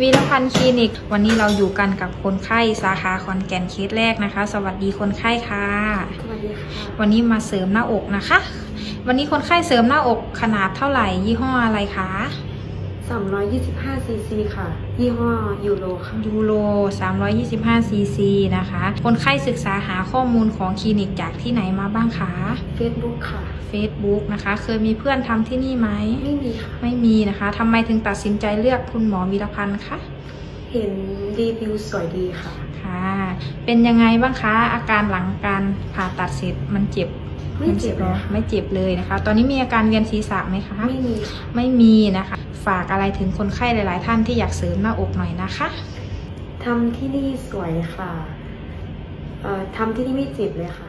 วีรพันธ์คลินิก วันนี้เราอยู่กันกับคนไข้สาขาขอนแก่นเคสแรกนะคะ สวัสดีคนไข้ค่ะ สวัสดีค่ะ วันนี้มาเสริมหน้าอกนะคะ วันนี้คนไข้เสริมหน้าอกขนาดเท่าไหร่ยี่ห้ออะไรคะ 325ซีซีค่ะ ยี่ห้อยูโรค่ะ ยูโร 325 ซีซีนะคะ คนไข้ศึกษาหาข้อมูลของคลินิกจากที่ไหนมาบ้างคะ Facebook ค่ะ Facebook นะคะ เคยมีเพื่อนทำที่นี่ไหม ไม่มีค่ะ ไม่มีนะคะทำไมถึงตัดสินใจเลือกคุณหมอวีรพันธ์คะเห็นรีวิวสวยดีค่ะ ค่ะ เป็นยังไงบ้างคะ อาการหลังการผ่าตัดเสร็จมันเจ็บไม่เจ็บหรเลอยค่ะไม่เจ็บเลยนะคะ ตอนนี้มีอาการเวียนศีรษะไหมคะ ไม่มีค่ะไม่มีนะคะ ฝากอะไรถึงคนไข้หลาย ๆ ท่านที่อยากเสริมหน้าอกหน่อยนะคะทำที่นี่สวยค่ะเอ่อทำที่นี่ไม่เจ็บเลยค่ะ